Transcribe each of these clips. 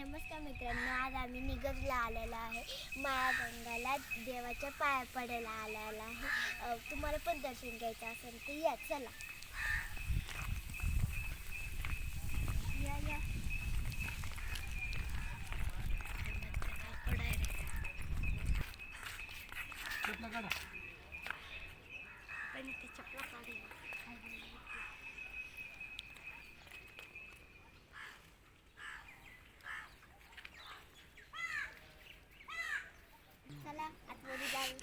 नमस्कार मित्रांनो आज आम्ही निगजला आलेलो आहे. माळगंगाला देवाच्या पाया पडायला आलेला आहे. तुम्हाला पण दर्शन घ्यायचं असेल तर या चला. या या. पण ते चपला काढून चला आतमध्ये जाऊ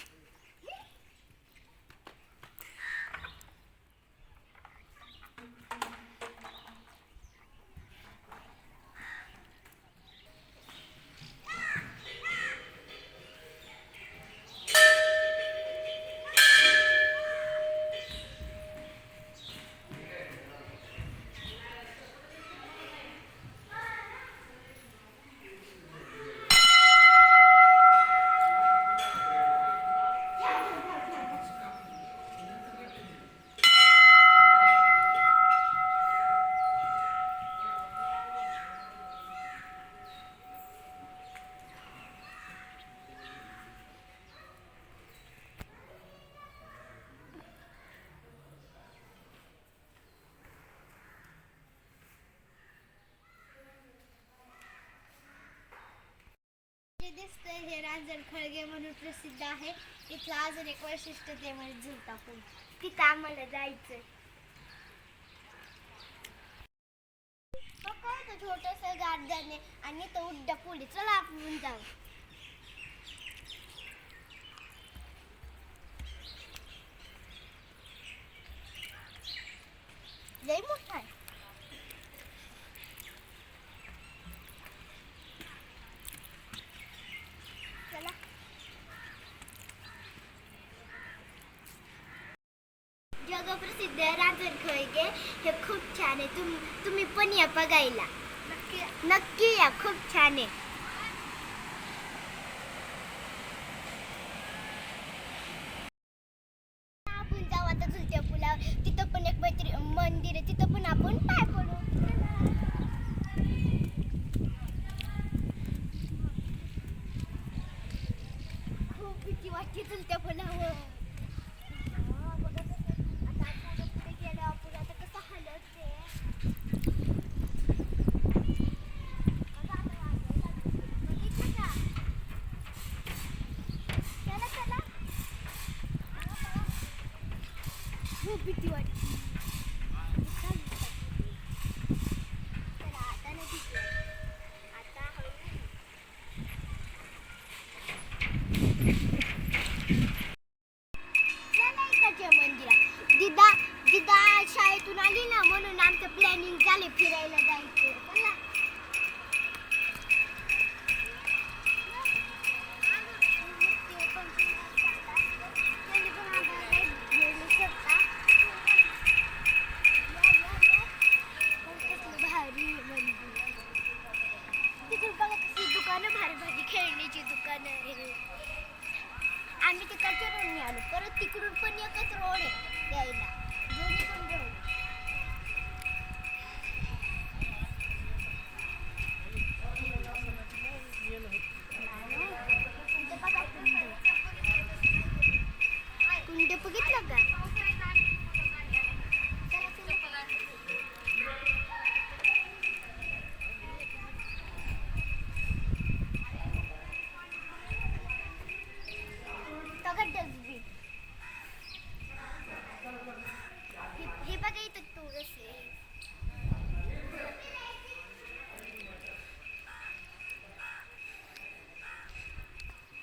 जे दिसतंय रांजण खळगे म्हणून प्रसिद्ध आहे तिथलं अजून एक वैशिष्ट्य ते म्हणजे झुलता पूल तिथं आम्हाला जायचंय. छोटस गार्डन आहे आणि तो उड्डा पुढे. चला आपण जाऊ लय मोठा आहे चला जगप्रसिद्ध राजन खळगे हे खूप छान आहे तुम तुम्ही पण या बघायला नक्की नक्की या खूप छान आहे आपण जाऊ आता झुलत्या पुलावर तिथं पण एक मैत्री मंदिर आहे तिथं पण आपण पाय पडू खूप भीती वाटते झुलत्या पुलावर हा, बघा कसं- आता आपण पुढे गेल्यावर पुढे आता कसं हलत ते. बघा आता वाजवायला लागले. बघितलं का? चला, चला. खूप भीती वाटते चला, आता नाही भीती. आता हळू. मंदिरात दिदा दिदा शाळेतून आली ना म्हणून आमचं प्लॅनिंग झाले फिरायला जायचं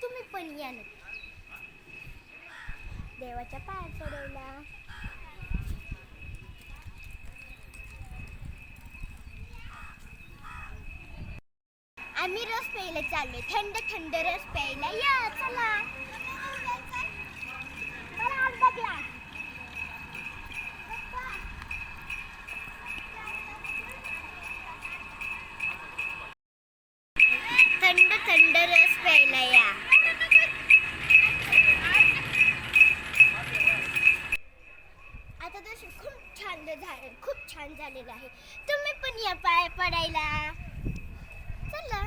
तुम्ही पण या देवाच्या पायात चढवला. आम्ही रस प्यायला चाललोय. थंड थंड रस प्यायला या चला. थंड रस प्यायला या. आता दर्शन खूप छान झालं खूप छान झालेलं आहे. तुम्ही पण या पाय पडायला. चला